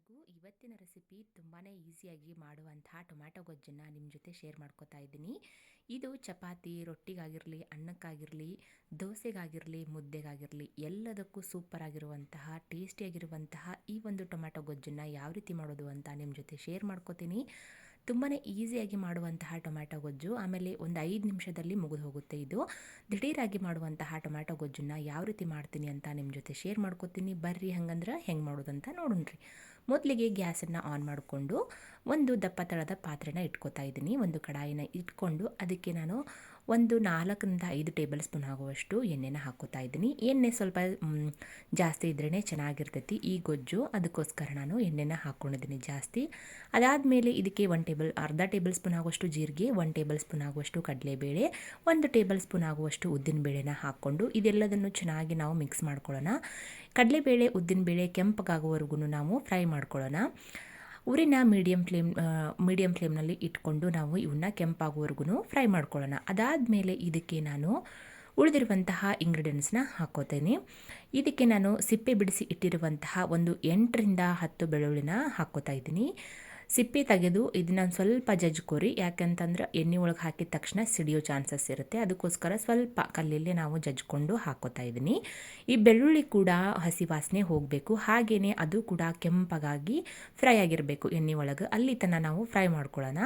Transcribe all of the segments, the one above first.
ಎಲ್ಲರಿಗೂ ಇವತ್ತಿನ ರೆಸಿಪಿ ತುಂಬಾ ಈಸಿಯಾಗಿ ಮಾಡುವಂತಹ ಟೊಮ್ಯಾಟೊ ಗೊಜ್ಜನ್ನು ನಿಮ್ಮ ಜೊತೆ ಶೇರ್ ಮಾಡ್ಕೋತಾ ಇದ್ದೀನಿ. ಇದು ಚಪಾತಿ, ರೊಟ್ಟಿಗಾಗಿರಲಿ, ಅನ್ನಕ್ಕಾಗಿರಲಿ, ದೋಸೆಗಾಗಿರಲಿ, ಮುದ್ದೆಗಾಗಿರಲಿ ಎಲ್ಲದಕ್ಕೂ ಸೂಪರ್ ಆಗಿರುವಂತಹ ಟೇಸ್ಟಿಯಾಗಿರುವಂತಹ ಈ ಒಂದು ಟೊಮ್ಯಾಟೊ ಗೊಜ್ಜನ್ನು ಯಾವ ರೀತಿ ಮಾಡೋದು ಅಂತ ನಿಮ್ಮ ಜೊತೆ ಶೇರ್ ಮಾಡ್ಕೋತೀನಿ. ತುಂಬಾ ಈಸಿಯಾಗಿ ಮಾಡುವಂತಹ ಟೊಮ್ಯಾಟೊ ಗೊಜ್ಜು, ಆಮೇಲೆ ಒಂದು ಐದು ನಿಮಿಷದಲ್ಲಿ ಮುಗಿದು ಹೋಗುತ್ತೆ ಇದು. ದಿಢೀರಾಗಿ ಮಾಡುವಂತಹ ಟೊಮ್ಯಾಟೊ ಗೊಜ್ಜನ್ನು ಯಾವ ರೀತಿ ಮಾಡ್ತೀನಿ ಅಂತ ನಿಮ್ಮ ಜೊತೆ ಶೇರ್ ಮಾಡ್ಕೋತೀನಿ. ಬರ್ರಿ ಹಂಗಂದ್ರೆ ಹೆಂಗೆ ಮಾಡೋದಂತ ನೋಡೋಣ್ರಿ. ಮೊದಲಿಗೆ ಗ್ಯಾಸನ್ನು ಆನ್ ಮಾಡಿಕೊಂಡು ಒಂದು ದಪ್ಪ ತಳದ ಪಾತ್ರೆನ ಇಟ್ಕೋತಾ ಇದ್ದೀನಿ. ಒಂದು ಕಡಾಯಿನ ಇಟ್ಕೊಂಡು ಅದಕ್ಕೆ ನಾನು ಒಂದು ನಾಲ್ಕರಿಂದ ಐದು ಟೇಬಲ್ ಸ್ಪೂನ್ ಆಗುವಷ್ಟು ಎಣ್ಣೆನ ಹಾಕೋತಾ ಇದ್ದೀನಿ. ಎಣ್ಣೆ ಸ್ವಲ್ಪ ಜಾಸ್ತಿ ಇದ್ರೇ ಚೆನ್ನಾಗಿರ್ತೈತಿ. ಈ ಗೊಜ್ಜು ಅದಕ್ಕೋಸ್ಕರ ನಾನು ಎಣ್ಣೆನ ಹಾಕ್ಕೊಂಡಿದ್ದೀನಿ ಜಾಸ್ತಿ. ಅದಾದಮೇಲೆ ಇದಕ್ಕೆ ಒಂದು ಟೇಬಲ್, ಅರ್ಧ ಟೇಬಲ್ ಸ್ಪೂನ್ ಆಗುವಷ್ಟು ಜೀರಿಗೆ, ಒಂದು ಟೇಬಲ್ ಸ್ಪೂನ್ ಆಗುವಷ್ಟು ಕಡಲೆಬೇಳೆ, ಒಂದು ಟೇಬಲ್ ಸ್ಪೂನ್ ಆಗುವಷ್ಟು ಉದ್ದಿನ ಬೇಳೆನ ಹಾಕ್ಕೊಂಡು ಇದೆಲ್ಲದನ್ನು ಚೆನ್ನಾಗಿ ನಾವು ಮಿಕ್ಸ್ ಮಾಡ್ಕೊಳ್ಳೋಣ. ಕಡಲೆಬೇಳೆ, ಉದ್ದಿನಬೇಳೆ ಕೆಂಪಗಾಗುವವರೆಗೂ ನಾವು ಫ್ರೈ ಮಾಡ್ಕೊಳ್ಳೋಣ. ಉರಿನ ಮೀಡಿಯಂ ಫ್ಲೇಮ್ ಮೀಡಿಯಂ ಫ್ಲೇಮ್ನಲ್ಲಿ ಇಟ್ಕೊಂಡು ನಾವು ಇವನ್ನ ಕೆಂಪಾಗುವವರೆಗೂ ಫ್ರೈ ಮಾಡ್ಕೊಳ್ಳೋಣ. ಅದಾದಮೇಲೆ ಇದಕ್ಕೆ ನಾನು ಉಳಿದಿರುವಂತಹ ಇಂಗ್ರೀಡಿಯೆಂಟ್ಸ್ನ ಹಾಕೋತೇನೆ ಇದಕ್ಕೆ ನಾನು ಸಿಪ್ಪೆ ಬಿಡಿಸಿ ಇಟ್ಟಿರುವಂತಹ ಒಂದು ಎಂಟರಿಂದ ಹತ್ತು ಬೆಳ್ಳುಳ್ಳಿನ ಹಾಕೋತಾ ಇದ್ದೀನಿ. ಸಿಪ್ಪೆ ತೆಗೆದು ಇದನ್ನ ಸ್ವಲ್ಪ ಜಜ್ಕೋರಿ ಯಾಕಂತಂದ್ರೆ ಎಣ್ಣೆ ಒಳಗೆ ಹಾಕಿದ ತಕ್ಷಣ ಸಿಡಿಯೋ ಚಾನ್ಸಸ್ ಇರುತ್ತೆ. ಅದಕ್ಕೋಸ್ಕರ ಸ್ವಲ್ಪ ಕಲ್ಲಲ್ಲೇ ನಾವು ಜಜ್ಕೊಂಡು ಹಾಕೋತಾ ಇದ್ದೀನಿ ಈ ಬೆಳ್ಳುಳ್ಳಿ ಕೂಡ ಹಸಿ ವಾಸನೆ ಹೋಗಬೇಕು. ಹಾಗೆಯೇ ಅದು ಕೂಡ ಕೆಂಪಗಾಗಿ ಫ್ರೈ ಆಗಿರಬೇಕು ಎಣ್ಣೆ ಒಳಗೆ. ಅಲ್ಲಿ ತನಕ ನಾವು ಫ್ರೈ ಮಾಡ್ಕೊಳ್ಳೋಣ.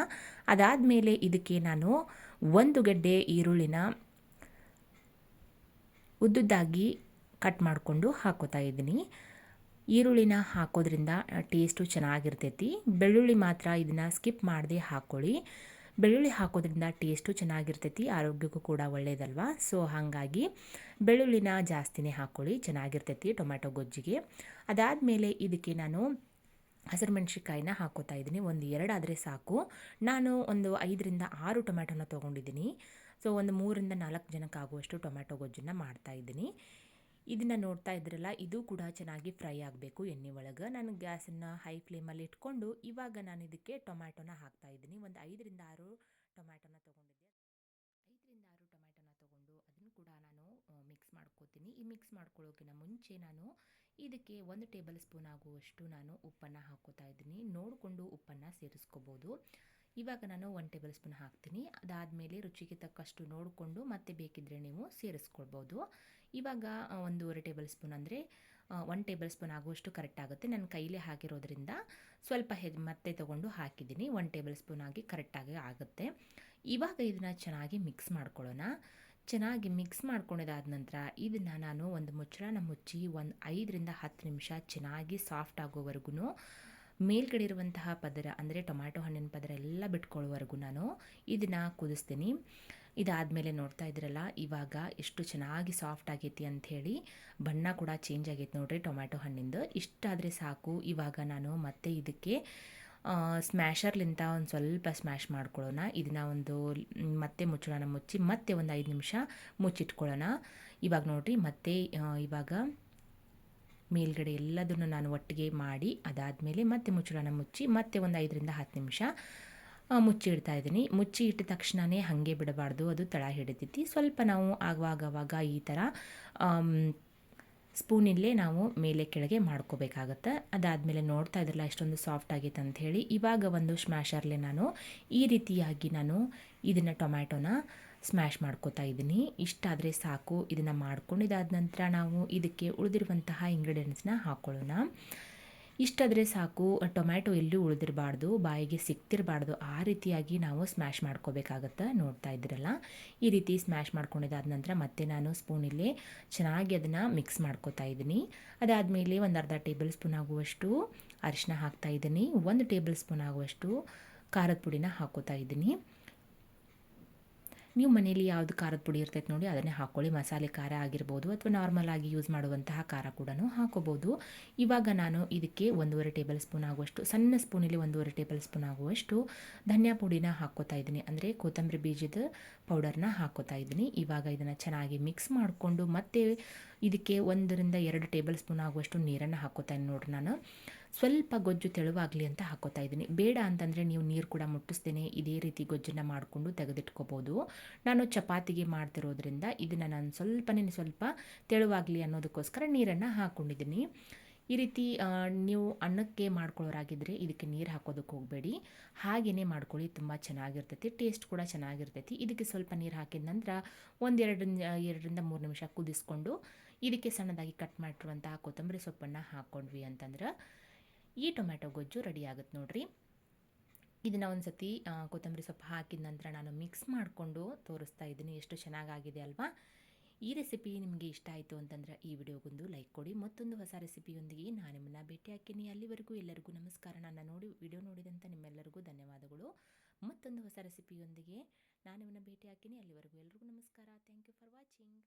ಅದಾದಮೇಲೆ ಇದಕ್ಕೆ ನಾನು ಒಂದು ಗಡ್ಡೆ ಈರುಳ್ಳಿನ ಉದ್ದುದ್ದಾಗಿ ಕಟ್ ಮಾಡಿಕೊಂಡು ಹಾಕೋತಾ ಇದ್ದೀನಿ ಈರುಳ್ಳಿನ ಹಾಕೋದ್ರಿಂದ ಟೇಸ್ಟು ಚೆನ್ನಾಗಿರ್ತೈತಿ. ಬೆಳ್ಳುಳ್ಳಿ ಮಾತ್ರ ಇದನ್ನು ಸ್ಕಿಪ್ ಮಾಡದೆ ಹಾಕ್ಕೊಳ್ಳಿ ಬೆಳ್ಳುಳ್ಳಿ ಹಾಕೋದ್ರಿಂದ ಟೇಸ್ಟು ಚೆನ್ನಾಗಿರ್ತೈತಿ, ಆರೋಗ್ಯಕ್ಕೂ ಕೂಡ ಒಳ್ಳೆಯದಲ್ವಾ ಸೊ ಹಾಗಾಗಿ ಬೆಳ್ಳುಳ್ಳಿನ ಜಾಸ್ತಿನೇ ಹಾಕ್ಕೊಳ್ಳಿ ಚೆನ್ನಾಗಿರ್ತೈತಿ ಟೊಮ್ಯಾಟೊ ಗೊಜ್ಜಿಗೆ. ಅದಾದಮೇಲೆ ಇದಕ್ಕೆ ನಾನು ಹಸಿರು ಮೆಣಸಿಕಾಯಿನ ಹಾಕೋತಾ ಇದ್ದೀನಿ. ಒಂದು ಎರಡಾದರೆ ಸಾಕು. ನಾನು ಒಂದು ಐದರಿಂದ ಆರು ಟೊಮ್ಯಾಟೊನ ತೊಗೊಂಡಿದ್ದೀನಿ. ಸೊ ಒಂದು ಮೂರಿಂದ ನಾಲ್ಕು ಜನಕ್ಕೆ ಆಗುವಷ್ಟು ಟೊಮ್ಯಾಟೊ ಗೊಜ್ಜನ್ನು ಮಾಡ್ತಾ ಇದ್ದೀನಿ. ಇದನ್ನು ನೋಡ್ತಾ ಇದ್ರಲ್ಲ, ಇದು ಕೂಡ ಚೆನ್ನಾಗಿ ಫ್ರೈ ಆಗಬೇಕು ಎಣ್ಣೆ ಒಳಗೆ. ನಾನು ಗ್ಯಾಸನ್ನು ಹೈ ಫ್ಲೇಮಲ್ಲಿ ಇಟ್ಕೊಂಡು ಇವಾಗ ನಾನು ಇದಕ್ಕೆ ಟೊಮ್ಯಾಟೊನ ಹಾಕ್ತಾ ಇದ್ದೀನಿ. ಒಂದು ಐದರಿಂದ ಆರು ಟೊಮ್ಯಾಟೊನ ತೊಗೊಂಡಿದ್ದೆ. ಐದರಿಂದ ಆರು ಟೊಮ್ಯಾಟೊನ ತೊಗೊಂಡು ಅದನ್ನು ಕೂಡ ನಾನು ಮಿಕ್ಸ್ ಮಾಡ್ಕೋತೀನಿ. ಈ ಮಿಕ್ಸ್ ಮಾಡ್ಕೊಳ್ಳೋಕ್ಕಿಂತ ಮುಂಚೆ ನಾನು ಇದಕ್ಕೆ ಒಂದು ಟೇಬಲ್ ಸ್ಪೂನ್ ಆಗುವಷ್ಟು ನಾನು ಉಪ್ಪನ್ನು ಹಾಕೋತಾ ಇದ್ದೀನಿ. ನೋಡಿಕೊಂಡು ಉಪ್ಪನ್ನು ಸೇರಿಸ್ಕೋಬೋದು. ಇವಾಗ ನಾನು ಒನ್ ಟೇಬಲ್ ಸ್ಪೂನ್ ಹಾಕ್ತೀನಿ. ಅದಾದಮೇಲೆ ರುಚಿಗೆ ತಕ್ಕಷ್ಟು ನೋಡಿಕೊಂಡು ಮತ್ತೆ ಬೇಕಿದ್ದರೆ ನೀವು ಸೇರಿಸ್ಕೊಳ್ಬೋದು. ಇವಾಗ ಒಂದೂವರೆ ಟೇಬಲ್ ಸ್ಪೂನ್ ಅಂದರೆ ಒನ್ ಟೇಬಲ್ ಸ್ಪೂನ್ ಆಗುವಷ್ಟು ಕರೆಕ್ಟ್ ಆಗುತ್ತೆ. ನನ್ನ ಕೈಲೇ ಹಾಕಿರೋದ್ರಿಂದ ಸ್ವಲ್ಪ ಹೆ ಮತ್ತೆ ತೊಗೊಂಡು ಹಾಕಿದ್ದೀನಿ. ಒನ್ ಟೇಬಲ್ ಸ್ಪೂನ್ ಆಗಿ ಕರೆಕ್ಟಾಗಿ ಆಗುತ್ತೆ. ಇವಾಗ ಇದನ್ನು ಚೆನ್ನಾಗಿ ಮಿಕ್ಸ್ ಮಾಡ್ಕೊಳ್ಳೋಣ. ಚೆನ್ನಾಗಿ ಮಿಕ್ಸ್ ಮಾಡ್ಕೊಂಡಿದಾದ ನಂತರ ಇದನ್ನು ನಾನು ಒಂದು ಮುಚ್ಚಳನ ಮುಚ್ಚಿ ಒಂದು ಐದರಿಂದ ಹತ್ತು ನಿಮಿಷ ಚೆನ್ನಾಗಿ ಸಾಫ್ಟ್ ಆಗೋವರೆಗೂ ಮೇಲ್ಗಡೆ ಇರುವಂತಹ ಪದರ, ಅಂದರೆ ಟೊಮ್ಯಾಟೊ ಹಣ್ಣಿನ ಪದರ ಎಲ್ಲ ಬಿಟ್ಕೊಳ್ಳೋವರೆಗೂ ನಾನು ಇದನ್ನು ಕುದಿಸ್ತೀನಿ. ಇದಾದಮೇಲೆ ನೋಡ್ತಾ ಇದ್ರಲ್ಲ ಇವಾಗ ಎಷ್ಟು ಚೆನ್ನಾಗಿ ಸಾಫ್ಟ್ ಆಗೈತಿ ಅಂಥೇಳಿ ಬಣ್ಣ ಕೂಡ ಚೇಂಜ್ ಆಗೈತೆ ನೋಡ್ರಿ ಟೊಮ್ಯಾಟೊ ಹಣ್ಣಿಂದು. ಇಷ್ಟಾದರೆ ಸಾಕು. ಇವಾಗ ನಾನು ಮತ್ತೆ ಇದಕ್ಕೆ ಸ್ಮ್ಯಾಷರ್ಲಿಂತ ಒಂದು ಸ್ವಲ್ಪ ಸ್ಮ್ಯಾಶ್ ಮಾಡ್ಕೊಳ್ಳೋಣ. ಇದನ್ನ ಒಂದು ಮತ್ತೆ ಮುಚ್ಚಳನ ಮುಚ್ಚಿ ಮತ್ತೆ ಒಂದು ಐದು ನಿಮಿಷ ಮುಚ್ಚಿಟ್ಕೊಳ್ಳೋಣ. ಇವಾಗ ನೋಡ್ರಿ ಮತ್ತೆ ಇವಾಗ ಮೇಲ್ಗಡೆ ಎಲ್ಲದನ್ನು ನಾನು ಒಟ್ಟಿಗೆ ಮಾಡಿ, ಅದಾದಮೇಲೆ ಮತ್ತೆ ಮುಚ್ಚಳನ ಮುಚ್ಚಿ ಮತ್ತೆ ಒಂದು ಐದರಿಂದ ಹತ್ತು ನಿಮಿಷ ಮುಚ್ಚಿ ಇಡ್ತಾ ಇದ್ದೀನಿ. ಮುಚ್ಚಿ ಇಟ್ಟ ತಕ್ಷಣವೇ ಹಾಗೆ ಬಿಡಬಾರ್ದು, ಅದು ತಳ ಹಿಡಿತೈತಿ. ಸ್ವಲ್ಪ ನಾವು ಆವಾಗವಾಗ ಈ ಥರ ಸ್ಪೂನಿಲ್ಲೇ ನಾವು ಮೇಲೆ ಕೆಳಗೆ ಮಾಡ್ಕೋಬೇಕಾಗತ್ತೆ. ಅದಾದಮೇಲೆ ನೋಡ್ತಾ ಇದ್ರಲ್ಲ ಎಷ್ಟೊಂದು ಸಾಫ್ಟ್ ಆಗೈತೆ ಅಂಥೇಳಿ ಇವಾಗ ಒಂದು ಸ್ಮ್ಯಾಶರ್ಲೆ ನಾನು ಈ ರೀತಿಯಾಗಿ ನಾನು ಇದನ್ನು ಟೊಮ್ಯಾಟೊನ ಸ್ಮ್ಯಾಶ್ ಮಾಡ್ಕೋತಾ ಇದ್ದೀನಿ. ಇಷ್ಟಾದರೆ ಸಾಕು. ಇದನ್ನು ಮಾಡ್ಕೊಂಡಿದ್ದಾದ ನಂತರ ನಾವು ಇದಕ್ಕೆ ಉಳಿದಿರುವಂತಹ ಇಂಗ್ರೀಡಿಯೆಂಟ್ಸ್ನ ಹಾಕ್ಕೊಳ್ಳೋಣ ಇಷ್ಟಾದರೆ ಸಾಕು. ಟೊಮ್ಯಾಟೊ ಎಲ್ಲೂ ಉಳಿದಿರಬಾರ್ದು. ಬಾಯಿಗೆ ಸಿಕ್ತಿರಬಾರ್ದು ಆ ರೀತಿಯಾಗಿ ನಾವು ಸ್ಮ್ಯಾಶ್ ಮಾಡ್ಕೋಬೇಕಾಗತ್ತೆ ನೋಡ್ತಾ ಇದ್ದೀರಲ್ಲ? ಈ ರೀತಿ ಸ್ಮ್ಯಾಶ್ ಮಾಡ್ಕೊಂಡಿದ್ದಾದ ನಂತರ ಮತ್ತೆ ನಾನು ಸ್ಪೂನಲ್ಲಿ ಚೆನ್ನಾಗಿ ಅದನ್ನು ಮಿಕ್ಸ್ ಮಾಡ್ಕೋತಾ ಇದ್ದೀನಿ. ಅದಾದಮೇಲೆ ಒಂದು ಅರ್ಧ ಟೇಬಲ್ ಸ್ಪೂನ್ ಆಗುವಷ್ಟು ಅರಿಶಿನ ಹಾಕ್ತಾ ಇದ್ದೀನಿ. ಒಂದು ಟೇಬಲ್ ಸ್ಪೂನ್ ಆಗುವಷ್ಟು ಖಾರದ ಪುಡಿನ ಹಾಕೋತಾ ಇದ್ದೀನಿ. ನೀವು ಮನೇಲಿ ಯಾವುದು ಖಾರದ ಪುಡಿ ಇರ್ತೈತೆ ನೋಡಿ, ಅದನ್ನೇ ಹಾಕ್ಕೊಳ್ಳಿ ಮಸಾಲೆ ಖಾರ ಆಗಿರ್ಬೋದು ಅಥವಾ ನಾರ್ಮಲ್ ಆಗಿ ಯೂಸ್ ಮಾಡುವಂತಹ ಖಾರ ಕೂಡ ಹಾಕೋಬೋದು. ಇವಾಗ ನಾನು ಇದಕ್ಕೆ ಒಂದೂವರೆ ಟೇಬಲ್ ಸ್ಪೂನ್ ಆಗುವಷ್ಟು, ಸಣ್ಣ ಸ್ಪೂನಲ್ಲಿ ಒಂದೂವರೆ ಟೇಬಲ್ ಸ್ಪೂನ್ ಆಗುವಷ್ಟು ಧನಿಯಾ ಪುಡಿನ ಹಾಕ್ಕೋತಾ ಇದ್ದೀನಿ. ಅಂದರೆ ಕೊತ್ತಂಬರಿ ಬೀಜದ ಪೌಡರ್ನ ಹಾಕ್ಕೋತಾ ಇದ್ದೀನಿ. ಇವಾಗ ಇದನ್ನು ಚೆನ್ನಾಗಿ ಮಿಕ್ಸ್ ಮಾಡಿಕೊಂಡು ಮತ್ತೆ ಇದಕ್ಕೆ ಒಂದರಿಂದ ಎರಡು ಟೇಬಲ್ ಸ್ಪೂನ್ ಆಗುವಷ್ಟು ನೀರನ್ನು ಇದ್ದೀನಿ ನೋಡ್ರಿ ನಾನು. ಸ್ವಲ್ಪ ಗೊಜ್ಜು ತೆಳುವಾಗಲಿ ಅಂತ ಹಾಕೋತಾ ಇದ್ದೀನಿ. ಬೇಡ ಅಂತಂದರೆ ನೀವು ನೀರು ಕೂಡ ಮುಟ್ಟಿಸ್ತೇನೆ ಇದೇ ರೀತಿ ಗೊಜ್ಜನ್ನು ಮಾಡಿಕೊಂಡು ತೆಗೆದಿಟ್ಕೋಬೋದು. ನಾನು ಚಪಾತಿಗೆ ಮಾಡ್ತಿರೋದ್ರಿಂದ ಇದನ್ನು ನಾನು ಸ್ವಲ್ಪನೇ ಸ್ವಲ್ಪ ತೆಳುವಾಗಲಿ ಅನ್ನೋದಕ್ಕೋಸ್ಕರ ನೀರನ್ನು ಹಾಕ್ಕೊಂಡಿದ್ದೀನಿ ಈ ರೀತಿ ನೀವು ಅನ್ನಕ್ಕೆ ಮಾಡ್ಕೊಳ್ಳೋರಾಗಿದ್ದರೆ ಇದಕ್ಕೆ ನೀರು ಹಾಕೋದಕ್ಕೆ ಹೋಗಬೇಡಿ. ಹಾಗೆಯೇ ಮಾಡ್ಕೊಳ್ಳಿ, ತುಂಬ ಚೆನ್ನಾಗಿರ್ತೈತಿ, ಟೇಸ್ಟ್ ಕೂಡ ಚೆನ್ನಾಗಿರ್ತೈತಿ. ಇದಕ್ಕೆ ಸ್ವಲ್ಪ ನೀರು ಹಾಕಿದ ನಂತರ ಒಂದೆರಡು ಎರಡರಿಂದ ಮೂರು ನಿಮಿಷ ಕುದಿಸ್ಕೊಂಡು ಇದಕ್ಕೆ ಸಣ್ಣದಾಗಿ ಕಟ್ ಮಾಡಿರುವಂತಹ ಕೊತ್ತಂಬರಿ ಸೊಪ್ಪನ್ನು ಹಾಕ್ಕೊಂಡ್ವಿ ಅಂತಂದ್ರೆ ಈ ಟೊಮ್ಯಾಟೊ ಗೊಜ್ಜು ರೆಡಿ ಆಗುತ್ತೆ ನೋಡ್ರಿ. ಇದನ್ನು ಒಂದು ಸತಿ ಕೊತ್ತಂಬರಿ ಸೊಪ್ಪು ಹಾಕಿದ ನಂತರ ನಾನು ಮಿಕ್ಸ್ ಮಾಡಿಕೊಂಡು ತೋರಿಸ್ತಾ ಇದ್ದೀನಿ, ಎಷ್ಟು ಚೆನ್ನಾಗಾಗಿದೆ ಅಲ್ವಾ? ಈ ರೆಸಿಪಿ ನಿಮಗೆ ಇಷ್ಟ ಆಯಿತು ಅಂತಂದ್ರೆ ಈ ವಿಡಿಯೋಗೊಂದು ಲೈಕ್ ಕೊಡಿ. ಮತ್ತೊಂದು ಹೊಸ ರೆಸಿಪಿಯೊಂದಿಗೆ ನಾನು ನಿಮ್ಮನ್ನು ಭೇಟಿ ಹಾಕಿನಿ ಅಲ್ಲಿವರೆಗೂ ಎಲ್ಲರಿಗೂ ನಮಸ್ಕಾರ. ನನ್ನ ನೋಡಿ, ವಿಡಿಯೋ ನೋಡಿದಂಥ ನಿಮ್ಮೆಲ್ಲರಿಗೂ ಧನ್ಯವಾದಗಳು. ಮತ್ತೊಂದು ಹೊಸ ರೆಸಿಪಿಯೊಂದಿಗೆ ನಾನು ನಿಮ್ಮನ್ನು ಭೇಟಿ ಹಾಕಿನಿ ಅಲ್ಲಿವರೆಗೂ ಎಲ್ಲರಿಗೂ ನಮಸ್ಕಾರ. Thank you for watching